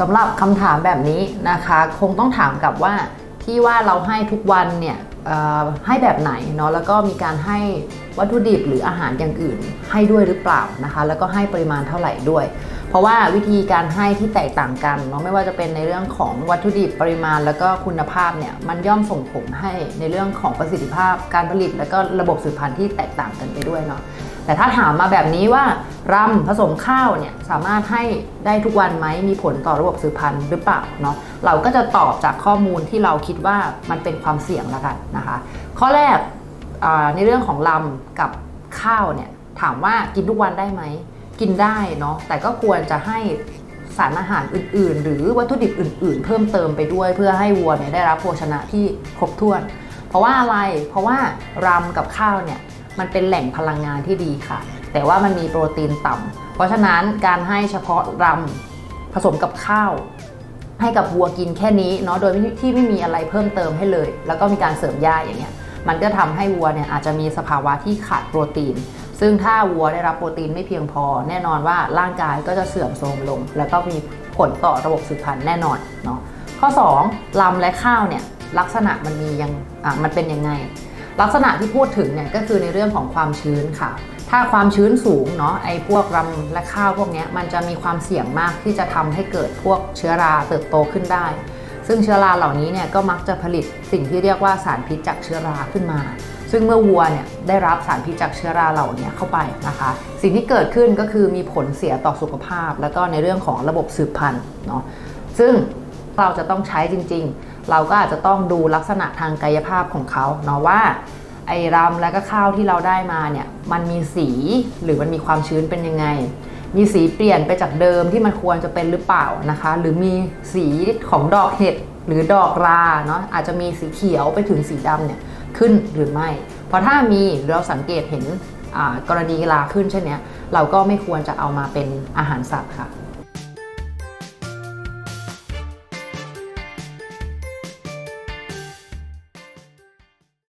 สำหรับคำถามแบบนี้นะคะ คงต้องถามกลับว่าที่ว่าเราให้ทุกวันเนี่ยให้แบบไหนเนาะแล้วก็มีการให้วัตถุดิบหรืออาหารอย่างอื่น ให้ด้วยหรือเปล่านะคะ แล้วก็ให้ปริมาณเท่าไหร่ด้วย เพราะว่าวิธีการให้ที่แตกต่างกันเนาะไม่ว่าจะเป็นในเรื่องของวัตถุดิบปริมาณ แล้วก็คุณภาพเนี่ยมันย่อมส่งผลให้ในเรื่องของประสิทธิภาพการผลิต แล้วก็ระบบสืบพันธุ์ที่แตกต่างกันไปด้วยเนาะ แต่ถ้าถามมาแบบนี้ว่ารำผสมข้าวเนี่ยสามารถให้ได้ทุกวันไหมมีผลต่อระบบสืบพันธุ์หรือเปล่าเนาะเราก็จะตอบจากข้อมูลที่เราคิดว่ามันเป็นความเสี่ยงละกันนะคะ ข้อแรกในเรื่องของลำกับข้าวเนี่ยถามว่ากินทุกวันได้ไหมกินได้เนาะแต่ก็ควรจะให้สารอาหารอื่น ๆ หรือวัตถุดิบอื่น ๆ เพิ่มเติมไปด้วยเพื่อให้วัวเนี่ยได้รับโภชนะที่ครบถ้วน เพราะว่าอะไรเพราะว่ารำกับข้าวเนี่ย มันเป็นแหล่งพลังงานที่ดีค่ะ แต่ว่ามันมีโปรตีนต่ำเพราะฉะนั้นการให้เฉพาะรำผสมกับข้าว ให้กับวัวกินแค่นี้เนาะโดยที่ไม่มีอะไรเพิ่มเติมให้เลย แล้วก็มีการเสริมหญ้าอย่างเงี้ยมันก็ทำให้วัวเนี่ยอาจจะมีสภาวะที่ขาดโปรตีน ซึ่งถ้าวัวได้รับโปรตีนไม่เพียงพอ แน่นอนว่าร่างกายก็จะเสื่อมโทรมลง แล้วก็มีผลต่อระบบสืบพันธุ์แน่นอนเนาะข้อ 2 ลำและข้าวเนี่ยลักษณะมันมียังอะมันเป็นยังไง ลักษณะที่พูดถึงเนี่ยก็คือในเรื่องของความชื้นค่ะ ถ้าความชื้นสูงเนาะไอ้พวกรำและข้าวพวกนี้มันจะมีความเสี่ยงมากที่จะทำให้เกิดพวกเชื้อราเติบโตขึ้นได้ ซึ่งเชื้อราเหล่านี้เนี่ยก็มักจะผลิตสิ่งที่เรียกว่าสารพิษจากเชื้อราขึ้นมา ซึ่งเมื่อวัวเนี่ยได้รับสารพิษจากเชื้อราเหล่านี้เข้าไปนะคะ สิ่งที่เกิดขึ้นก็คือมีผลเสียต่อสุขภาพ แล้วก็ในเรื่องของระบบสืบพันธุ์เนาะซึ่งเราจะต้องใช้จริง ๆ เราก็อาจจะต้องดูลักษณะทางกายภาพของเขาเนาะว่าไอ้รำและก็ข้าวที่เราได้มาเนี่ยมันมีสีหรือมันมีความชื้นเป็นยังไง มีสีเปลี่ยนไปจากเดิมที่มันควรจะเป็นหรือเปล่านะคะ หรือมีสีของดอกเห็ดหรือดอกราเนาะอาจจะมีสีเขียวไปถึงสีดำเนี่ยขึ้นหรือไม่ เพราะถ้ามีเราสังเกตเห็นกรณีราขึ้นเช่นเนี้ยเราก็ไม่ควรจะเอามาเป็นอาหารสัตว์ค่ะ